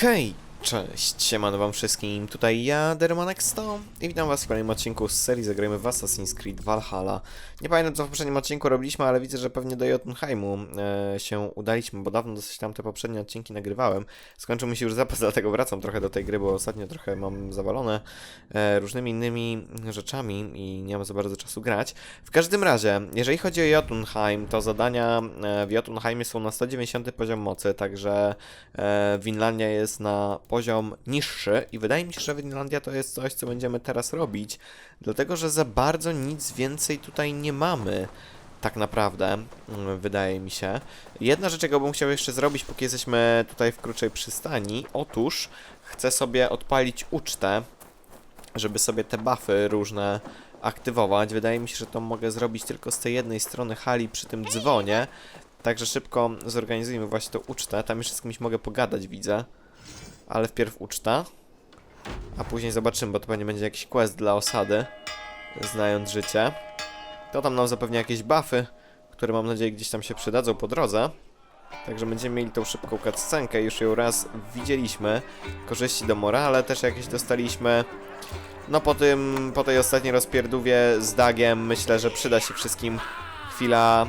quem? Cześć, siemano wam wszystkim, tutaj ja, Dermanexto i witam was w kolejnym odcinku z serii Zagrajmy w Assassin's Creed Valhalla. Nie pamiętam co w poprzednim odcinku robiliśmy, ale widzę, że pewnie do Jotunheimu e, się udaliśmy, bo dawno dosyć tam te poprzednie odcinki nagrywałem. Skończył mi się już zapas, dlatego wracam trochę do tej gry, bo ostatnio trochę mam zawalone e, różnymi innymi rzeczami i nie mam za bardzo czasu grać. W każdym razie, jeżeli chodzi o Jotunheim, to zadania e, w Jotunheimie są na 190 poziom mocy, także e, Winlandia jest na poziom niższy i wydaje mi się, że Winlandia to jest coś, co będziemy teraz robić, dlatego że za bardzo nic więcej tutaj nie mamy. Tak naprawdę, mm, wydaje mi się. Jedna rzecz, jaką bym chciał jeszcze zrobić, póki jesteśmy tutaj w krótszej przystani, otóż chcę sobie odpalić ucztę, żeby sobie te buffy różne aktywować. Wydaje mi się, że to mogę zrobić tylko z tej jednej strony hali przy tym dzwonie. Także szybko zorganizujmy właśnie tą ucztę. Tam jeszcze z kimś mogę pogadać, widzę. Ale wpierw uczta. A później zobaczymy, bo to pewnie będzie jakiś quest dla osady. Znając życie. To tam nam zapewnia jakieś buffy, które mam nadzieję gdzieś tam się przydadzą po drodze. Także będziemy mieli tą szybką cutscenkę, już ją raz widzieliśmy. Korzyści do morale też jakieś dostaliśmy. No po tym, po tej ostatniej rozpierdówie z Dagiem myślę, że przyda się wszystkim chwila,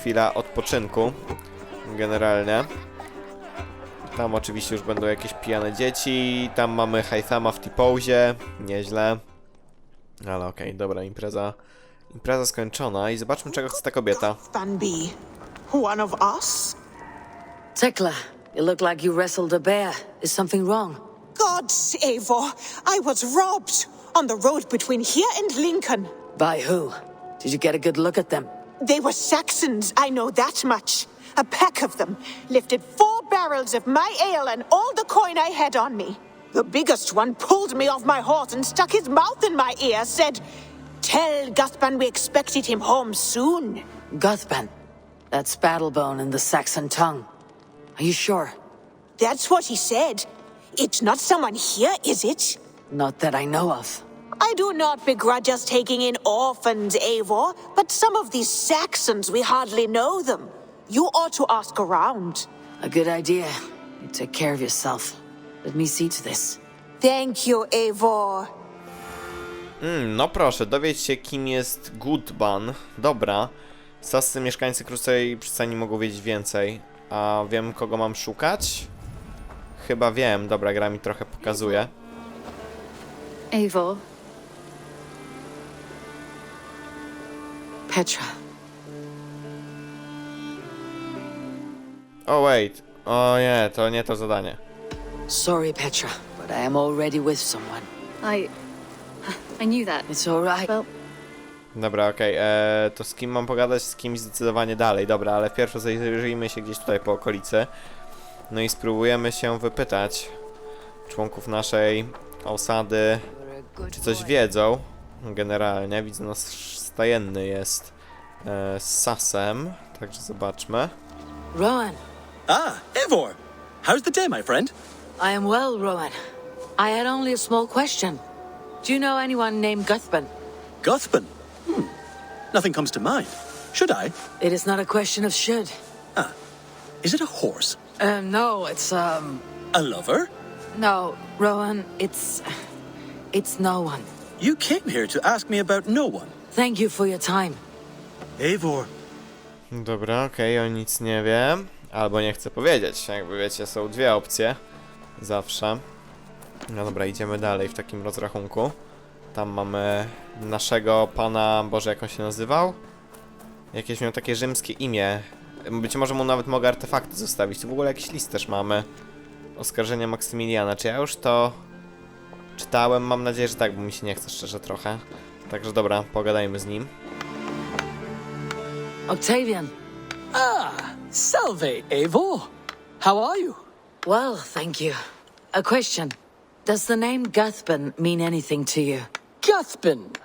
chwila odpoczynku. Generalnie. Tam oczywiście już będą jakieś pijane dzieci. Tam mamy Haithama w T-pose. Nieźle. Ale okej, dobra, impreza. Impreza skończona i zobaczmy czego chce ta kobieta. Van be one of us? Tekla, you look like you wrestled a bear. Is something wrong? Gods, Eivor, I was robbed on the road between here and Lincoln. By who? Did you get a good look at them? They were Saxons, I know that much. A pack of them lifted four barrels of my ale and all the coin I had on me. The biggest one pulled me off my horse and stuck his mouth in my ear, said, Tell Guthban we expected him home soon. Guthban. That's Battlebone in the Saxon tongue. Are you sure? That's what he said. It's not someone here, is it? Not that I know of. I do not begrudge us taking in orphans, Eivor, but some of these Saxons, we hardly know them. You ought to ask around. A good idea. You take care of yourself. Let me see to this. Thank you, Eivor. Mm, no proszę, dowiedz się kim jest Goodban. Dobra. Sascy mieszkańcy krócej przystani mogą wiedzieć więcej. A wiem kogo mam szukać? Chyba wiem, dobra, gra mi trochę pokazuje. Eivor, Petra. O wait, o nie, to nie to zadanie. Sorry, Petra, but I am already with someone. I. I knew that. It's alright. Well, Dobra, okej, eee, to z kim mam pogadać? Z kimś zdecydowanie dalej, dobra, ale pierwsze zajrzyjmy się gdzieś tutaj po okolicy. No i spróbujemy się wypytać członków naszej osady, czy coś wiedzą. Generalnie, widzę, nasz stajenny jest e, z Sasem, także zobaczmy. Rowan. Ah, Eivor! How's the day, my friend? I am well, Rowan. I had only a small question. Do you know anyone named Guthban? Guthban? Hmm. Nothing comes to mind. Should I? It is not a question of should. Ah. Is it a horse? Um, no, it's, um, A lover? no, Rowan, it's. It's no one. You came here to ask me about no one. Thank you for your time. Eivor. Dobra, okej, o nic nie wiem. Albo nie chcę powiedzieć. Jakby wiecie, są dwie opcje. Zawsze. No dobra, idziemy dalej w takim rozrachunku. Tam mamy naszego pana, Boże, jak on się nazywał? Jakieś miał takie rzymskie imię. Być może mu nawet mogę artefakty zostawić. Tu w ogóle jakiś list też mamy. Oskarżenia Maksymiliana. Czy ja już to czytałem? Mam nadzieję, że tak, bo mi się nie chce szczerze trochę. Także dobra, pogadajmy z nim. Octavian. Salve, Eivor. How are you? Well, thank you. A question. Does the name Guthban mean anything to you? Guthban.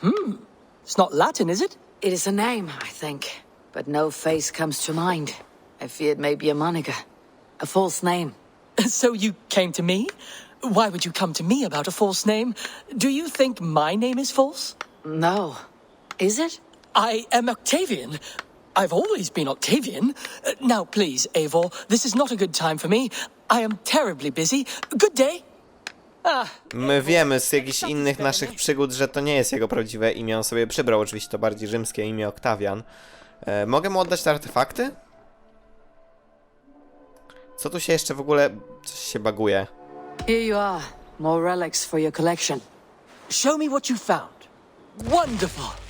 Hmm. It's not Latin, is it? It is a name, I think, but no face comes to mind. I fear it may be a moniker. A false name. So you came to me? Why would you come to me about a false name? Do you think my name is false? No. Is it? I am Octavian. I've always been Octavian. Uh, now, please, Eivor, this is not a good time for me. I am terribly busy. Good day. Ah, My wiemy z jakichś innych naszych przygód, że to nie jest jego prawdziwe imię. On sobie przybrał oczywiście to bardziej rzymskie imię Oktawian. E, mogę mu oddać te artefakty? Co tu się jeszcze w ogóle... Coś się baguje. Here you are. More relics for your collection. show me what you found. Wonderful.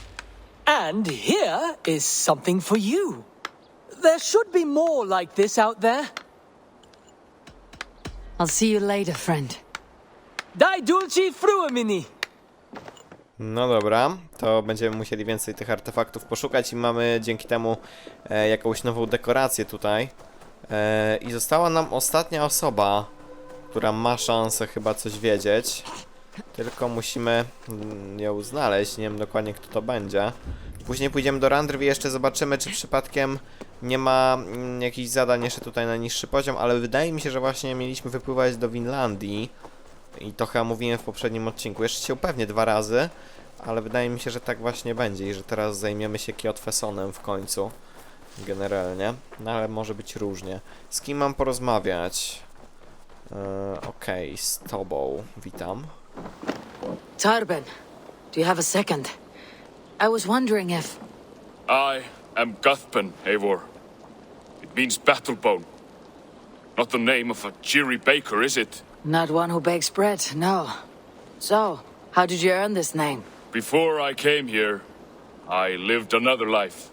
And here is something for you. There should be more like this out there. I'll see you later, friend. Dai dulci fruemini. No dobra, to będziemy musieli więcej tych artefaktów poszukać i mamy dzięki temu e, jakąś nową dekorację tutaj. E, I została nam ostatnia osoba, która ma szansę chyba coś wiedzieć. Tylko musimy mm, ją znaleźć, nie wiem dokładnie kto to będzie. Później pójdziemy do Randrwy i jeszcze zobaczymy, czy przypadkiem nie ma mm, jakichś zadań jeszcze tutaj na niższy poziom, ale wydaje mi się, że właśnie mieliśmy wypływać do Winlandii. I to chyba mówiłem w poprzednim odcinku. Jeszcze się upewnię dwa razy, ale wydaje mi się, że tak właśnie będzie i że teraz zajmiemy się Kiotfesonem w końcu. Generalnie. No ale może być różnie. Z kim mam porozmawiać? Eee, Okej, z tobą. Witam. Tarben, do you have a second? I was wondering if. I am Guthpen, Eivor. It means battlebone. Not the name of a cheery baker, is it? Not one who bakes bread, no. So, how did you earn this name? Before I came here, I lived another life.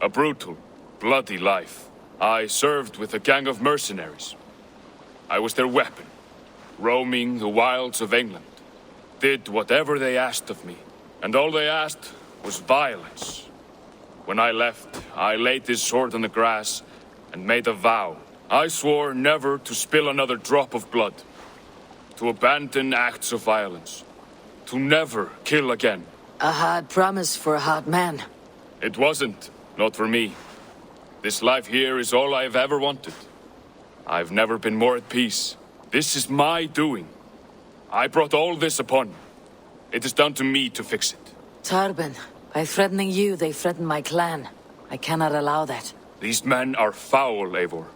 A brutal, bloody life. I served with a gang of mercenaries. I was their weapon, roaming the wilds of England. Did whatever they asked of me, and all they asked was violence. When I left, I laid this sword on the grass and made a vow. I swore never to spill another drop of blood, to abandon acts of violence, to never kill again. A hard promise for a hard man. It wasn't, not for me. This life here is all I've ever wanted. I've never been more at peace. This is my doing. I brought all this upon you. It is down to me to fix it. Tarben, by threatening you, they threaten my clan. I cannot allow that. These men are foul, Eivor.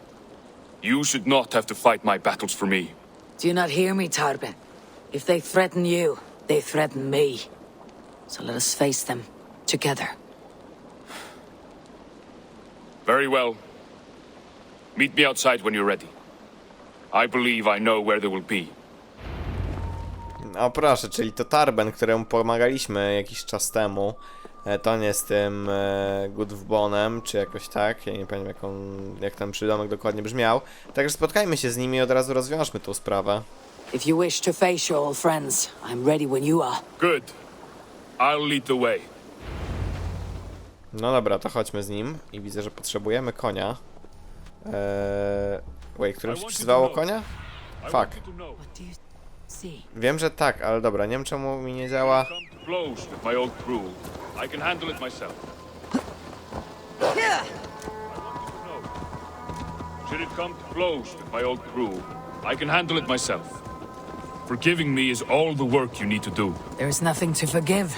You should not have to fight my battles for me. Do you not hear me, Tarben? If they threaten you, they threaten me. So let us face them together. Very well. Meet me outside when you're ready. I believe I know where they will be. O proszę, czyli to Tarben, któremu pomagaliśmy jakiś czas temu. E, To nie z tym e, Gudwbonem, czy jakoś tak. Ja nie pamiętam jak on, jak ten przydomek dokładnie brzmiał. Także spotkajmy się z nimi i od razu rozwiążmy tą sprawę. If you wish to face your old friends, I'm ready when you are. Good. I'll lead the way. No dobra, to chodźmy z nim. I widzę, że potrzebujemy konia. Eee... Wait, którym się przyzywało konia? Fuck. Wiem, że tak, ale dobra, nie wiem czemu mi nie działa. Should it come to blows with my old crew, I can handle it myself. Forgiving me is all the work you need to do. There is nothing to forgive.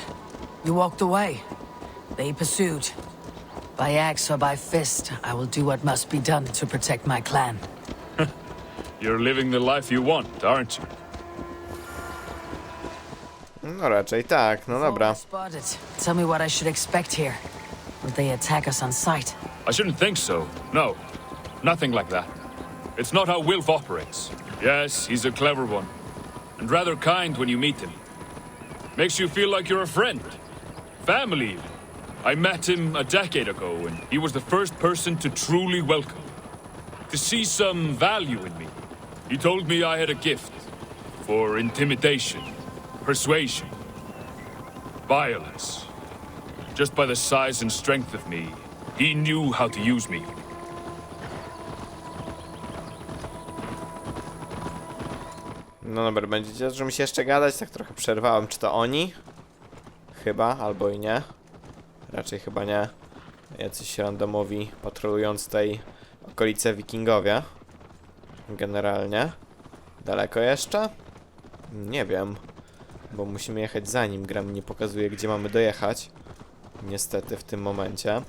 You walked away. They pursued. By axe or by fist, I will do what must be done to protect my clan. You're living the life you want, aren't you? No raczej tak, no dobra. Spotted. Tell me what I should expect here. Will they attack us on sight? I shouldn't think so. No, nothing like that. It's not how Wilf operates. Yes, he's a clever one, and rather kind when you meet him. Makes you feel like you're a friend. Family, even. I met him a decade ago, and he was the first person to truly welcome. To see some value in me. He told me I had a gift for intimidation, persuasion, violence. Just by the size and strength of me, he knew how to use me. No dobra, będziecie że mi się jeszcze gadać, tak trochę przerwałem. Czy to oni? Chyba, albo i nie. Raczej chyba nie. Jacyś randomowi patrolując tej okolice wikingowie. Generalnie. Daleko jeszcze? Nie wiem. Bo musimy jechać za nim. Gra mi nie pokazuje, gdzie mamy dojechać. Niestety w tym momencie.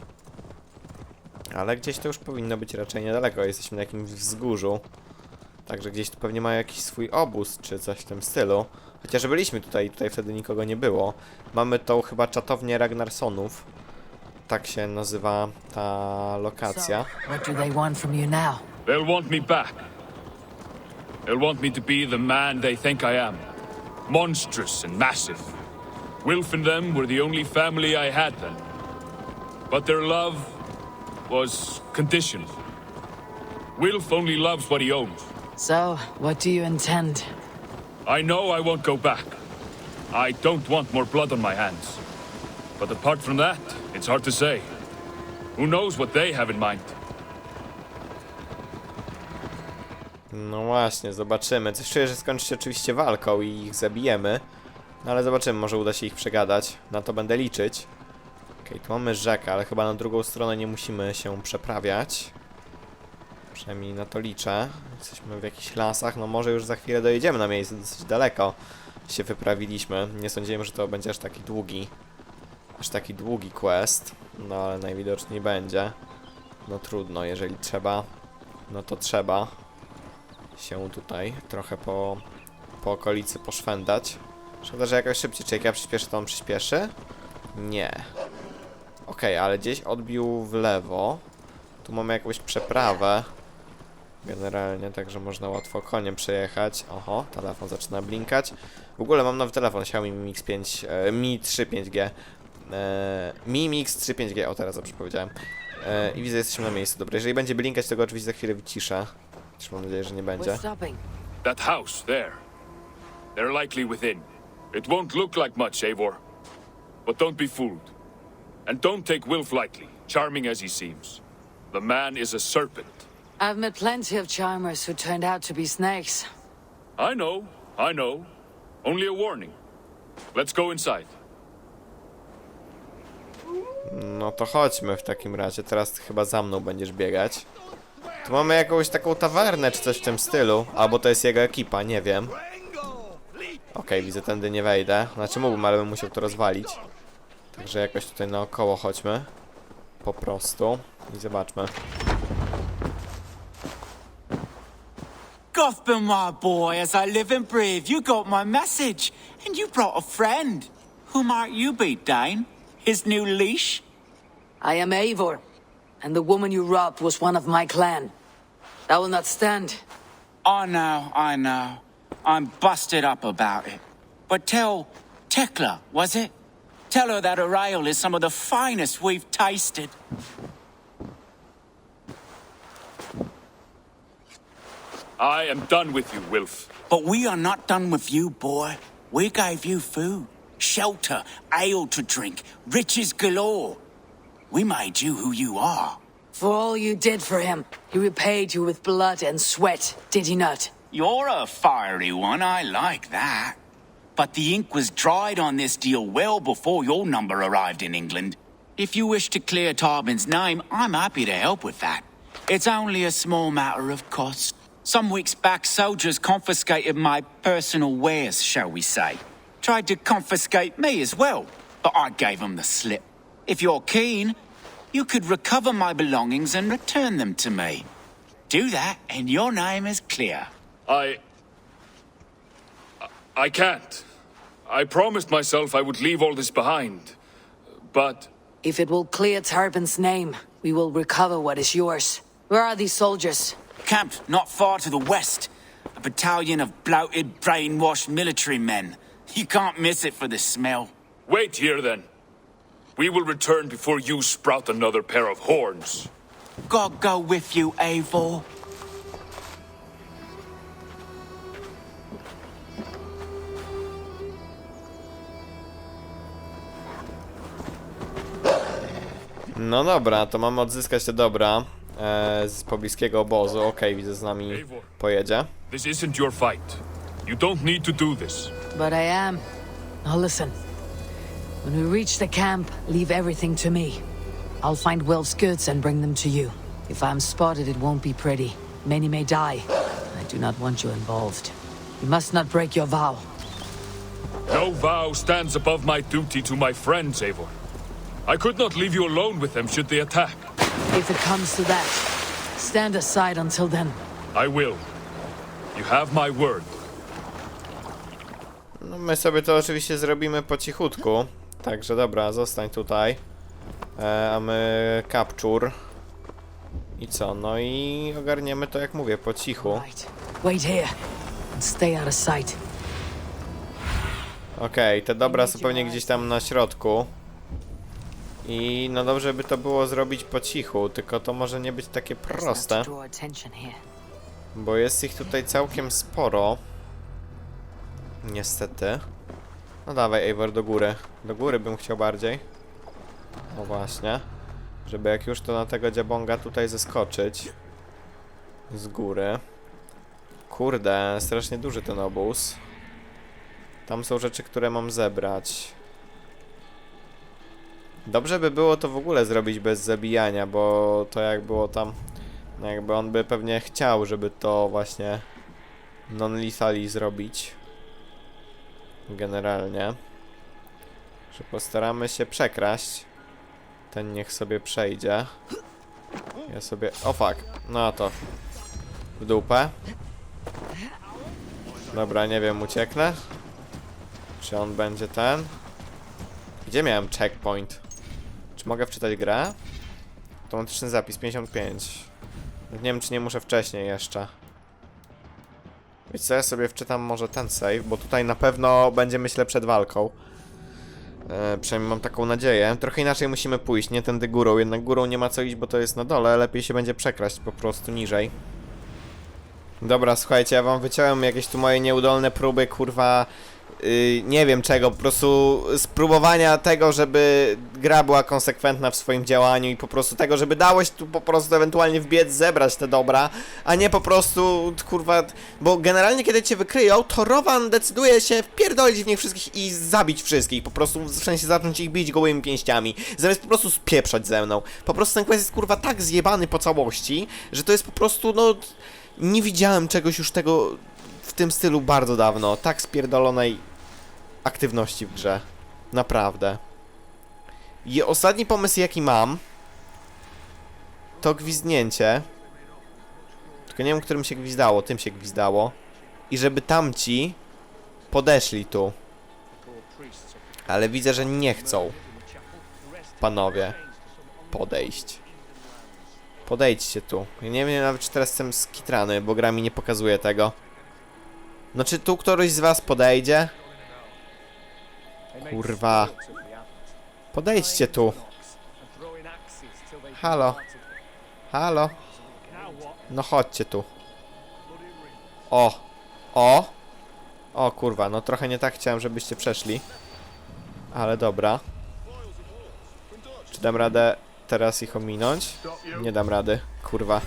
Ale gdzieś to już powinno być raczej niedaleko. Jesteśmy na jakimś wzgórzu. Także gdzieś tu pewnie mają jakiś swój obóz, czy coś w tym stylu. Chociaż byliśmy tutaj, tutaj wtedy nikogo nie było. Mamy tą chyba czatownię Ragnarsonów. Tak się nazywa ta lokacja. So, what do they want from you now? They'll want me back. They'll want me to be the man they think I am. Monstrous and massive. Wilf and them were the only family I had then. But their love was conditional. Wilf only loves what he owns. So, what do you intend? I know I won't go back. I don't want more blood on my hands. But apart from that, it's hard to say. Who knows what they have in mind? No właśnie, zobaczymy. Coś czuję, że skończy się oczywiście walką i ich zabijemy. No ale zobaczymy, może uda się ich przegadać. Na to będę liczyć. Okej, tu mamy rzekę, ale chyba na drugą stronę nie musimy się przeprawiać. Przynajmniej na to liczę. Jesteśmy w jakichś lasach, no może już za chwilę dojedziemy na miejsce, dosyć daleko się wyprawiliśmy. Nie sądziłem, że to będzie aż taki długi, aż taki długi quest. No ale najwidoczniej będzie. No trudno, jeżeli trzeba, no to trzeba się tutaj trochę po, po okolicy poszwendać. Szkoda, że jakoś szybciej, czy jak ja przyspieszę, to on przyspieszy? Nie. Okej, ale gdzieś odbił w lewo. Tu mamy jakąś przeprawę. Generalnie, także można łatwo koniem przejechać. Oho, telefon zaczyna blinkać. W ogóle mam nowy telefon, Xiaomi Mi Mix 5, e, Mi 3 5G. E, Mi Mix 3 5G, o teraz dobrze powiedziałem. E, I widzę, jesteśmy na miejscu. Dobra, jeżeli będzie blinkać, to go oczywiście za chwilę wyciszę. Też mam nadzieję, że nie będzie. That house, there. They're likely within. It won't look like much, Eivor. But don't be fooled. And don't take Wilf lightly, charming as he seems. The man is a serpent. I've met plenty of charmers who turned out to be snakes. I know, I know. Only a warning. Let's go inside. No to chodźmy w takim razie. Teraz chyba za mną będziesz biegać. Tu mamy jakąś taką tawernę czy coś w tym stylu. Albo to jest jego ekipa, nie wiem. Okej, widzę, tędy nie wejdę. Znaczy mógłbym, ale bym musiał to rozwalić. Także jakoś tutaj naokoło chodźmy. Po prostu. I zobaczmy. Gotham, my boy, as I live and breathe, you got my message. And you brought a friend. Who might you be, Dane? His new leash? I am Eivor, and the woman you robbed was one of my clan. That will not stand. I know, I know. I'm busted up about it. But tell Tekla, was it? Tell her that her ale is some of the finest we've tasted. I am done with you, Wilf. But we are not done with you, boy. We gave you food, shelter, ale to drink, riches galore. We made you who you are. For all you did for him, he repaid you with blood and sweat, did he not? You're a fiery one, I like that. But the ink was dried on this deal well before your number arrived in England. If you wish to clear Tarbin's name, I'm happy to help with that. It's only a small matter of cost. Some weeks back, soldiers confiscated my personal wares, shall we say. Tried to confiscate me as well, but I gave them the slip. If you're keen, you could recover my belongings and return them to me. Do that, and your name is clear. I. I can't. I promised myself I would leave all this behind. But If it will clear Tarbin's name, we will recover what is yours. Where are these soldiers? Camped not far to the west. A battalion of bloated, brainwashed military men. You can't miss it for the smell. wait here then. We will return before you sprout another pair of horns. God go with you, Eivor. No dobra, to mamy odzyskać te dobra e, z pobliskiego obozu. Okej, widzę, z nami pojedzie. This isn't your fight. You don't need to do this. But I am. Now listen. When we reach the camp, leave everything to me. I'll find Will's goods and bring them to you. If I'm spotted, it won't be pretty. Many may die. I do not want you involved. You must not break your vow. No vow stands above my duty to my friends, Eivor. I could not leave you alone with them should they attack. If it comes to that, stand aside until then. I will. You have my word. No my sobie to oczywiście zrobimy po cichutku. Także dobra, zostań tutaj. E, a my capture. I co? No i ogarniemy to jak mówię, po cichu. Wait here. And stay out of sight. Okej, te dobra są pewnie gdzieś tam na środku. I no dobrze by to było zrobić po cichu, tylko to może nie być takie proste, to draw attention here. bo jest ich tutaj całkiem sporo. Niestety. No dawaj, Eivor, do góry. Do góry bym chciał bardziej. No właśnie. Żeby jak już to na tego dziabonga tutaj zeskoczyć. Z góry. Kurde, strasznie duży ten obóz. Tam są rzeczy, które mam zebrać. Dobrze by było to w ogóle zrobić bez zabijania, bo to jak było tam... Jakby on by pewnie chciał, żeby to właśnie non-lethally zrobić. Generalnie. Że postaramy się przekraść. Ten niech sobie przejdzie. Ja sobie... O fuck. No to. W dupę. Dobra, nie wiem, ucieknę. Czy on będzie ten? Gdzie miałem checkpoint? Czy mogę wczytać grę? Automatyczny zapis 55. Nie wiem, czy nie muszę wcześniej jeszcze. Wiecie co, ja sobie wczytam może ten save, bo tutaj na pewno będzie myślę przed walką. E, przynajmniej mam taką nadzieję. Trochę inaczej musimy pójść, nie tędy górą, jednak górą nie ma co iść, bo to jest na dole, lepiej się będzie przekraść po prostu niżej. Dobra, słuchajcie, ja wam wyciąłem jakieś tu moje nieudolne próby, kurwa, yy, nie wiem czego, po prostu spróbowania tego, żeby gra była konsekwentna w swoim działaniu i po prostu tego, żeby się tu po prostu ewentualnie wbiec, zebrać te dobra, a nie po prostu, kurwa, bo generalnie kiedy cię wykryją, to Rowan decyduje się wpierdolić w nich wszystkich i zabić wszystkich, po prostu w sensie zacząć ich bić gołymi pięściami, zamiast po prostu spieprzać ze mną. Po prostu ten quest jest kurwa tak zjebany po całości, że to jest po prostu, no... Nie widziałem czegoś już tego w tym stylu bardzo dawno. Tak spierdolonej aktywności w grze. Naprawdę. I ostatni pomysł jaki mam to gwizdnięcie. Tylko nie wiem, którym się gwizdało, tym się gwizdało. I żeby tamci podeszli tu. Ale widzę, że nie chcą. Panowie. Podejść. Podejdźcie tu. Ja nie wiem nawet, czy teraz jestem skitrany, bo gra mi nie pokazuje tego. No czy tu któryś z was podejdzie? Kurwa. Podejdźcie tu. Halo. Halo. No chodźcie tu. O. O. O kurwa, no trochę nie tak chciałem, żebyście przeszli. Ale dobra. Czy dam radę teraz ich ominąć? Nie dam rady, kurwa.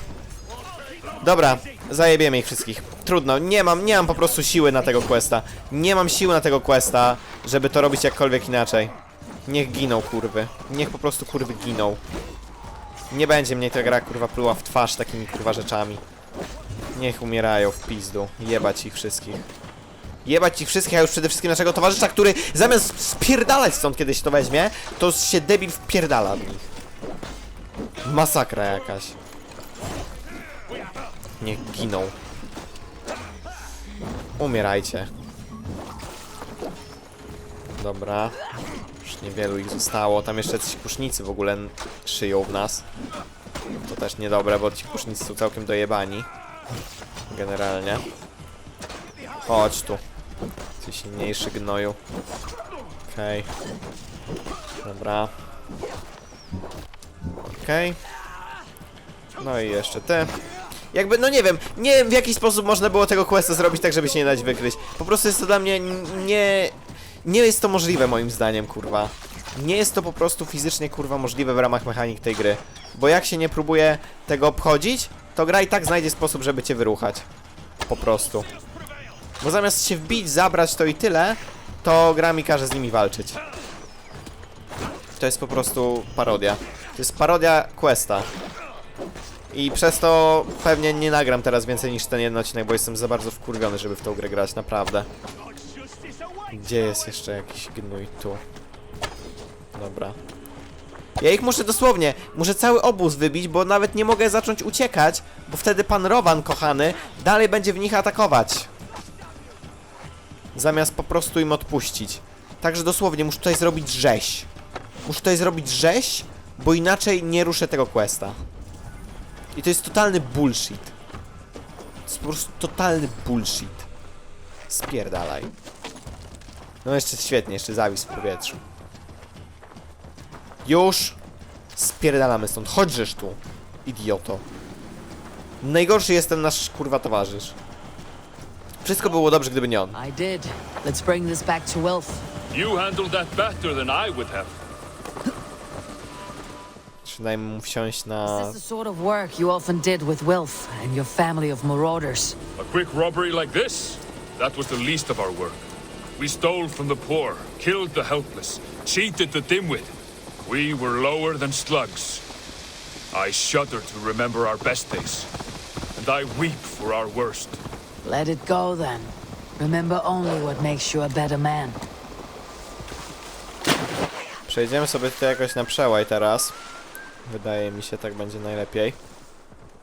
Dobra, zajebiemy ich wszystkich. Trudno, nie mam, nie mam po prostu siły na tego questa. Nie mam siły na tego questa, żeby to robić jakkolwiek inaczej. Niech giną, kurwy. Niech po prostu kurwy giną. Nie będzie mnie ta gra, kurwa, pluła w twarz takimi, kurwa, rzeczami. Niech umierają w pizdu. Jebać ich wszystkich. Jebać ich wszystkich, a już przede wszystkim naszego towarzysza, który zamiast spierdalać stąd kiedyś to weźmie, to się debil wpierdala w nich. Masakra jakaś. Niech giną. Umierajcie. Dobra. Już niewielu ich zostało. Tam jeszcze ci kusznicy w ogóle szyją w nas. To też niedobre, bo ci kusznicy są całkiem dojebani. Generalnie. Chodź tu. Ty silniejszy gnoju. Okej. Dobra. Okej. No i jeszcze ty. Jakby, no nie wiem, nie wiem w jaki sposób można było tego questa zrobić tak, żeby się nie dać wykryć. Po prostu jest to dla mnie nie... Nie jest to możliwe moim zdaniem, kurwa. Nie jest to po prostu fizycznie, kurwa, możliwe w ramach mechanik tej gry. Bo jak się nie próbuje tego obchodzić, to gra i tak znajdzie sposób, żeby cię wyruchać. Po prostu. Bo zamiast się wbić, zabrać to i tyle, to gra mi każe z nimi walczyć. To jest po prostu parodia. To jest parodia questa. I przez to pewnie nie nagram teraz więcej niż ten jeden odcinek, bo jestem za bardzo wkurwiony, żeby w tą grę grać, naprawdę. Gdzie jest jeszcze jakiś gnój? Tu. Dobra. Ja ich muszę dosłownie, muszę cały obóz wybić, bo nawet nie mogę zacząć uciekać, bo wtedy pan Rowan, kochany, dalej będzie w nich atakować. Zamiast po prostu im odpuścić. Także dosłownie muszę tutaj zrobić rzeź. Muszę tutaj zrobić rzeź, bo inaczej nie ruszę tego questa. I to jest totalny bullshit. To jest po prostu totalny bullshit. Spierdalaj. No jeszcze świetnie, jeszcze zawis w powietrzu. Już! Spierdalamy stąd. Chodźżesz tu, idioto. Najgorszy jest ten nasz kurwa towarzysz. Wszystko było dobrze, gdyby nie on. I did. Let's bring this back to Wilf. You handled that better than I would have. Czy dajmy mu wsiąść Is na... this the sort of work you often did with Wilf and your family of marauders? A quick robbery like this? That was the least of our work. We stole from the poor, killed the helpless, cheated the dimwit. We were lower than slugs. I shudder to remember our best days, and I weep for our worst. Let it go then. Remember only what makes you a better man. Przejdziemy sobie tutaj jakoś na przełaj teraz. Wydaje mi się, tak będzie najlepiej.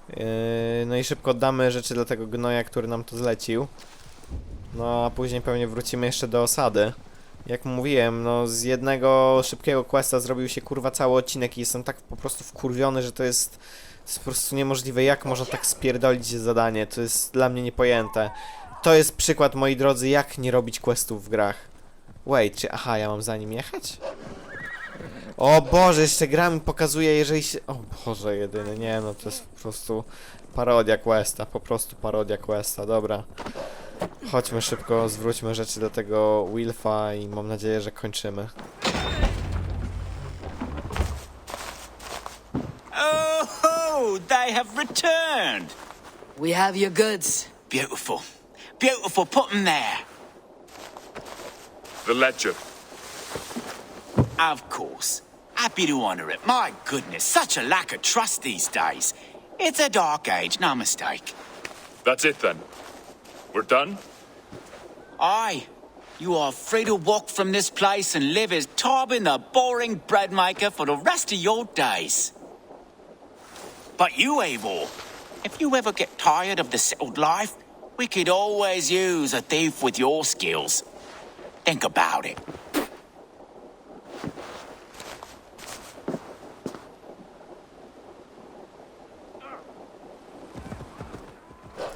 Yy, no i szybko oddamy rzeczy dla tego gnoja, który nam to zlecił. No a później pewnie wrócimy jeszcze do osady. Jak mówiłem, no z jednego szybkiego questa zrobił się kurwa cały odcinek i jestem tak po prostu wkurwiony, że to jest, to jest po prostu niemożliwe. Jak można tak spierdolić zadanie? To jest dla mnie niepojęte. To jest przykład, moi drodzy, jak nie robić questów w grach. Wait, czy... Aha, ja mam za nim jechać? O Boże, jeszcze gra mi pokazuje, jeżeli się... O Boże, jedyny, nie no, to jest po prostu parodia Questa, po prostu parodia Questa, dobra. Chodźmy szybko, zwróćmy rzeczy do tego Wilfa i mam nadzieję, że kończymy. Oh, they have returned. We have your goods. Beautiful. Beautiful. Put them there. The ledger. Of course. Happy to honor it. My goodness, such a lack of trust these days. It's a dark age, no mistake. That's it then. We're done? Aye. You are free to walk from this place and live as Tobin the boring bread maker for the rest of your days. But you, Eivor, if you ever get tired of the settled life, we could always use a thief with your skills. Think about it.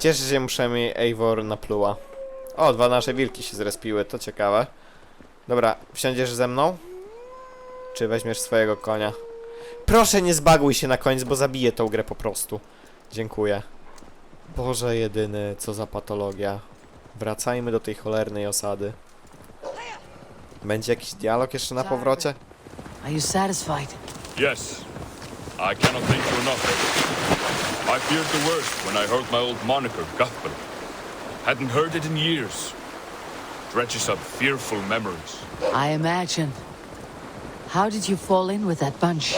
Cieszę się, muszę mi Eivor napluła. O, dwa nasze wilki się zrespiły, to ciekawe. Dobra, wsiądziesz ze mną? Czy weźmiesz swojego konia? Proszę nie zbaguj się na koniec, bo zabiję tą grę po prostu. Dziękuję. Boże jedyny, co za patologia. Wracajmy do tej cholernej osady. Będzie jakiś dialog jeszcze na powrocie? Are you satisfied? Yes. I cannot thank you enough. I feared the worst when I heard my old moniker, Guthbert. Hadn't heard it in years. Dredges up fearful memories. I imagine. How did you fall in with that bunch?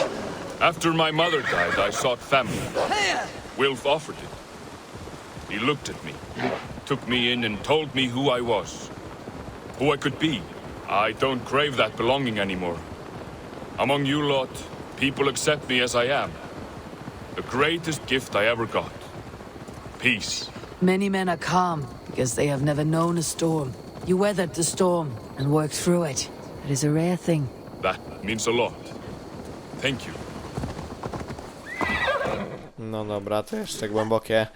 After my mother died, I sought family. Wilf offered it. He looked at me, took me in, and told me who I was, who I could be. I don't crave that belonging anymore. Among you lot, people accept me as I am. The greatest gift I ever got. Peace. Many men are calm because they have never known a storm. You weathered the storm and worked through it. It is a rare thing. That means a lot. Thank you. No dobra, to jeszcze głębokie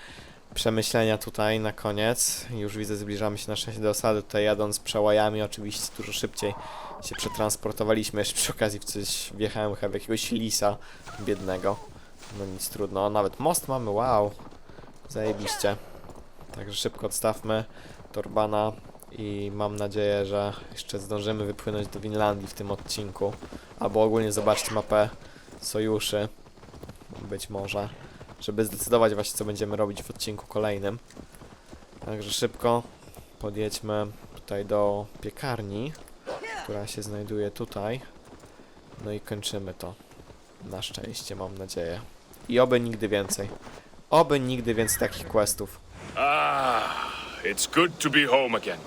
przemyślenia tutaj na koniec. Już widzę, zbliżamy się na szczęście do osady. Tutaj jadąc przełajami, oczywiście dużo szybciej się przetransportowaliśmy. Jeszcze przy okazji w coś wjechałem chyba w jakiegoś lisa biednego. No nic trudno. Nawet most mamy, wow. Zajebiście. Także szybko odstawmy Torbana i mam nadzieję, że jeszcze zdążymy wypłynąć do Winlandii w tym odcinku. Albo ogólnie zobaczcie mapę sojuszy. Być może. Żeby zdecydować właśnie co będziemy robić w odcinku kolejnym. Także szybko podjedźmy tutaj do piekarni, która się znajduje tutaj. No i kończymy to. Na szczęście, mam nadzieję. I oby nigdy więcej. Oby nigdy więcej takich questów. Ah, it's good to be home again.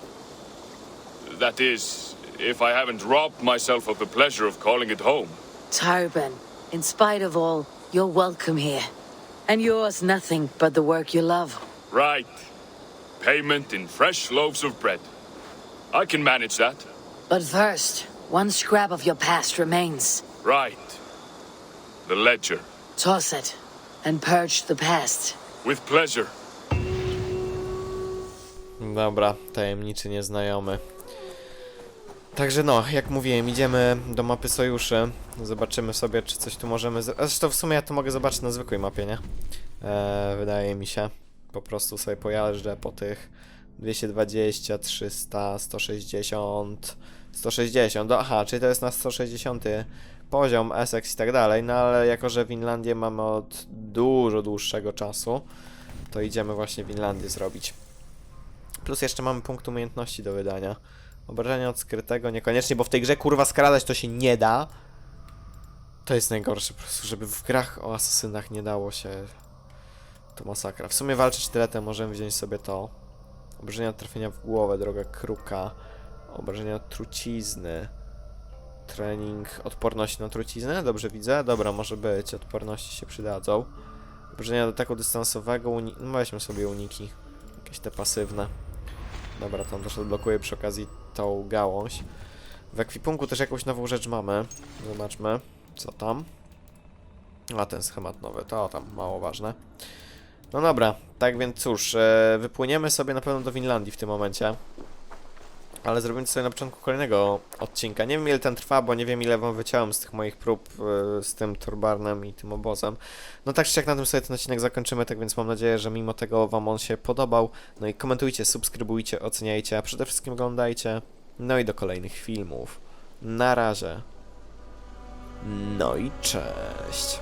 That is, if I haven't robbed myself of the pleasure of calling it home. Tarban, in spite of all, you're welcome here. And yours nothing but the work you love. Right. Payment in fresh loaves of bread. I can manage that. But first, one scrap of your past remains. Right. The ledger. Toss it, and purge the past. With pleasure. Dobra, tajemniczy nieznajomy. Także no, jak mówiłem, idziemy do mapy sojuszy. Zobaczymy sobie, czy coś tu możemy... Zresztą w sumie ja to mogę zobaczyć na zwykłej mapie, nie? Eee, wydaje mi się. Po prostu sobie pojeżdżę po tych 220, 300, 160, 160. No, aha, czyli to jest na 160 poziom, Essex i tak dalej. No ale jako, że Winlandię mamy od dużo dłuższego czasu, to idziemy właśnie Winlandię zrobić. Plus jeszcze mamy punkt umiejętności do wydania. Obrażenia od skrytego niekoniecznie, bo w tej grze kurwa skradać to się nie da. To jest najgorsze po prostu, żeby w grach o asasynach nie dało się. To masakra. W sumie walczyć sztyletem możemy wziąć sobie to. Obrażenia od trafienia w głowę, droga kruka. Obrażenia od trucizny. Trening odporności na truciznę, dobrze widzę? Dobra, może być, odporności się przydadzą. Obrażenia do ataku dystansowego, uni... no weźmy sobie uniki. Jakieś te pasywne. Dobra, tam też odblokuję przy okazji tą gałąź. W ekwipunku też jakąś nową rzecz mamy. Zobaczmy, co tam. A, ten schemat nowy, to tam mało ważne. No dobra, tak więc cóż, e, wypłyniemy sobie na pewno do Winlandii w tym momencie. Ale zrobimy sobie na początku kolejnego odcinka. Nie wiem ile ten trwa, bo nie wiem ile wam wyciąłem z tych moich prób e, z tym turbarnem i tym obozem. No tak czy jak na tym sobie ten odcinek zakończymy, tak więc mam nadzieję, że mimo tego wam on się podobał. No i komentujcie, subskrybujcie, oceniajcie, a przede wszystkim oglądajcie. No i do kolejnych filmów. Na razie. No i cześć.